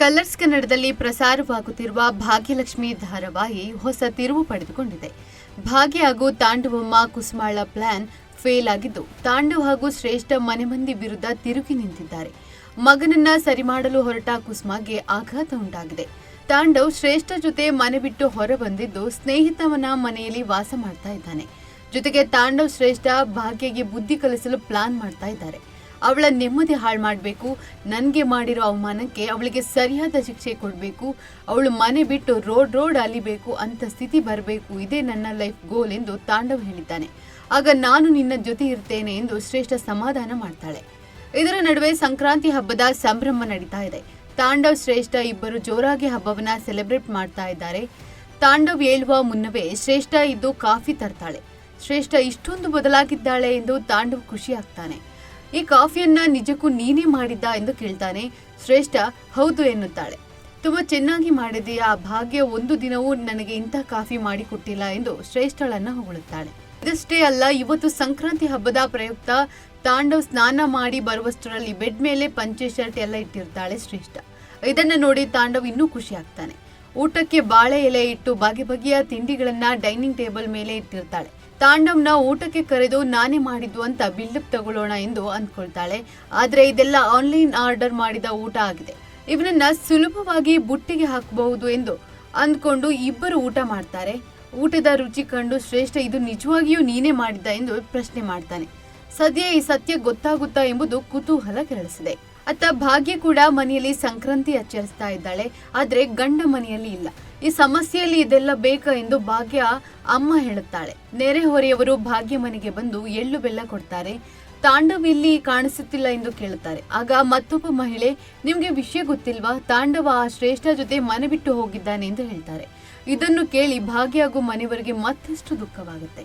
Colours ಕನ್ನಡದಲ್ಲಿ ಪ್ರಸಾರವಾಗುತ್ತಿರುವ ಭಾಗ್ಯಲಕ್ಷ್ಮಿ ಧಾರಾವಾಹಿ ಹೊಸ ತಿರುವು ಪಡೆದುಕೊಂಡಿದೆ. ಭಾಗ್ಯ ಹಾಗೂ ತಾಂಡವಮ್ಮ ಕುಸುಮಾಳ ಪ್ಲಾನ್ ಫೇಲ್ ಆಗಿದ್ದು, ತಾಂಡವ್ ಹಾಗೂ ಶ್ರೇಷ್ಠ ಮನೆ ಮಂದಿ ವಿರುದ್ಧ ತಿರುಗಿ ನಿಂತಿದ್ದಾರೆ. ಮಗನನ್ನ ಸರಿ ಮಾಡಲು ಹೊರಟ ಕುಸುಮಾಗೆ ಆಘಾತ ಉಂಟಾಗಿದೆ. ತಾಂಡವ್ ಶ್ರೇಷ್ಠ ಜೊತೆ ಮನೆ ಬಿಟ್ಟು ಹೊರ ಬಂದಿದ್ದು ಸ್ನೇಹಿತವನ ಮನೆಯಲ್ಲಿ ವಾಸ ಮಾಡ್ತಾ ಇದ್ದಾನೆ. ಜೊತೆಗೆ ತಾಂಡವ್ ಶ್ರೇಷ್ಠ ಭಾಗ್ಯಗೆ ಬುದ್ಧಿ ಕಲಿಸಲು ಪ್ಲಾನ್ ಮಾಡ್ತಾ ಇದ್ದಾರೆ. ಅವಳ ನೆಮ್ಮದಿ ಹಾಳು ಮಾಡಬೇಕು. ನನಗೆ ಮಾಡಿರೋ ಅವಮಾನಕ್ಕೆ ಅವಳಿಗೆ ಸರಿಯಾದ ಶಿಕ್ಷೆ ಕೊಡಬೇಕು. ಅವಳು ಮನೆ ಬಿಟ್ಟು ರೋಡ್ ರೋಡ್ ಅಲಿಬೇಕು ಅಂತ ಸ್ಥಿತಿ ಬರಬೇಕು. ಇದೇ ನನ್ನ ಲೈಫ್ ಗೋಲ್ ಎಂದು ತಾಂಡವ್ ಹೇಳಿದ್ದಾನೆ. ಆಗ ನಾನು ನಿನ್ನ ಜೊತೆ ಇರ್ತೇನೆ ಎಂದು ಶ್ರೇಷ್ಠ ಸಮಾಧಾನ ಮಾಡ್ತಾಳೆ. ಇದರ ನಡುವೆ ಸಂಕ್ರಾಂತಿ ಹಬ್ಬದ ಸಂಭ್ರಮ ನಡೀತಾ ಇದೆ. ತಾಂಡವ್, ಶ್ರೇಷ್ಠ ಇಬ್ಬರು ಜೋರಾಗಿ ಹಬ್ಬವನ್ನ ಸೆಲೆಬ್ರೇಟ್ ಮಾಡ್ತಾ ಇದ್ದಾರೆ. ತಾಂಡವ್ ಹೇಳುವ ಮುನ್ನವೇ ಶ್ರೇಷ್ಠ ಇದ್ದು ಕಾಫಿ ತರ್ತಾಳೆ. ಶ್ರೇಷ್ಠ ಇಷ್ಟೊಂದು ಬದಲಾಗಿದ್ದಾಳೆ ಎಂದು ತಾಂಡವ್ ಖುಷಿ ಆಗ್ತಾನೆ. ಈ ಕಾಫಿಯನ್ನ ನಿಜಕ್ಕೂ ನೀನೇ ಮಾಡಿದ್ದ ಎಂದು ಕೇಳ್ತಾನೆ ಶ್ರೇಷ್ಠ. ಹೌದು ಎನ್ನುತ್ತಾಳೆ. ತುಂಬಾ ಚೆನ್ನಾಗಿ ಮಾಡಿದೆಯ? ಭಾಗ್ಯ ಒಂದು ದಿನವೂ ನನಗೆ ಇಂಥ ಕಾಫಿ ಮಾಡಿ ಕೊಟ್ಟಿಲ್ಲ ಎಂದು ಶ್ರೇಷ್ಠಳನ್ನ ಹೊಗಳುತ್ತಾಳೆ. ಇದಷ್ಟೇ ಅಲ್ಲ, ಇವತ್ತು ಸಂಕ್ರಾಂತಿ ಹಬ್ಬದ ಪ್ರಯುಕ್ತ ತಾಂಡವ್ ಸ್ನಾನ ಮಾಡಿ ಬರುವಷ್ಟರಲ್ಲಿ ಬೆಡ್ ಮೇಲೆ ಪಂಚೆ ಶರ್ಟ್ ಎಲ್ಲ ಇಟ್ಟಿರ್ತಾಳೆ ಶ್ರೇಷ್ಠ. ಇದನ್ನ ನೋಡಿ ತಾಂಡವ್ ಇನ್ನೂ ಖುಷಿ ಆಗ್ತಾನೆ. ಊಟಕ್ಕೆ ಬಾಳೆ ಎಲೆ ಇಟ್ಟು ಬಗೆ ಬಗೆಯ ತಿಂಡಿಗಳನ್ನ ಡೈನಿಂಗ್ ಟೇಬಲ್ ಮೇಲೆ ಇಟ್ಟಿರ್ತಾಳೆ. ತಾಂಡವ್ನ ಊಟಕ್ಕೆ ಕರೆದು ನಾನೇ ಮಾಡಿದ್ದು ಅಂತ ಬಿಲ್ಡಪ್ ತಗೊಳ್ಳೋಣ ಎಂದು ಅಂದ್ಕೊಳ್ತಾಳೆ. ಆದ್ರೆ ಇದೆಲ್ಲ ಆನ್ಲೈನ್ ಆರ್ಡರ್ ಮಾಡಿದ ಊಟ ಆಗಿದೆ. ಇವನನ್ನ ಸುಲಭವಾಗಿ ಬುಟ್ಟಿಗೆ ಹಾಕಬಹುದು ಎಂದು ಅಂದ್ಕೊಂಡು ಇಬ್ಬರು ಊಟ ಮಾಡ್ತಾರೆ. ಊಟದ ರುಚಿ ಕಂಡು ಶ್ರೇಷ್ಠ, ಇದು ನಿಜವಾಗಿಯೂ ನೀನೇ ಮಾಡಿದ್ದ? ಎಂದು ಪ್ರಶ್ನೆ ಮಾಡ್ತಾನೆ. ಸದ್ಯ ಈ ಸತ್ಯ ಗೊತ್ತಾಗುತ್ತಾ ಎಂಬುದು ಕುತೂಹಲ ಕೆರಳಿಸಿದೆ. ಅತ್ತ ಭಾಗ್ಯ ಕೂಡ ಮನೆಯಲ್ಲಿ ಸಂಕ್ರಾಂತಿ ಆಚರಿಸ್ತಾ ಇದ್ದಾಳೆ, ಆದ್ರೆ ಗಂಡ ಮನೆಯಲ್ಲಿ ಇಲ್ಲ. ಈ ಸಮಸ್ಯೆಯಲ್ಲಿ ಇದೆಲ್ಲ ಬೇಕಾ ಎಂದು ಭಾಗ್ಯ ಅಮ್ಮ ಹೇಳುತ್ತಾಳೆ. ನೆರೆಹೊರೆಯವರು ಭಾಗ್ಯ ಮನೆಗೆ ಬಂದು ಎಳ್ಳು ಬೆಲ್ಲ ಕೊಡ್ತಾರೆ. ತಾಂಡವ್ ಇಲ್ಲಿ ಕಾಣಿಸುತ್ತಿಲ್ಲ ಎಂದು ಕೇಳುತ್ತಾರೆ. ಆಗ ಮತ್ತೊಬ್ಬ ಮಹಿಳೆ, ನಿಮ್ಗೆ ವಿಷಯ ಗೊತ್ತಿಲ್ವಾ? ತಾಂಡವ ಆ ಶ್ರೇಷ್ಠ ಜೊತೆ ಮನೆ ಬಿಟ್ಟು ಹೋಗಿದ್ದಾನೆ ಎಂದು ಹೇಳ್ತಾರೆ. ಇದನ್ನು ಕೇಳಿ ಭಾಗ್ಯ ಹಾಗೂ ಮನೆಯವರಿಗೆ ಮತ್ತಷ್ಟು ದುಃಖವಾಗುತ್ತೆ.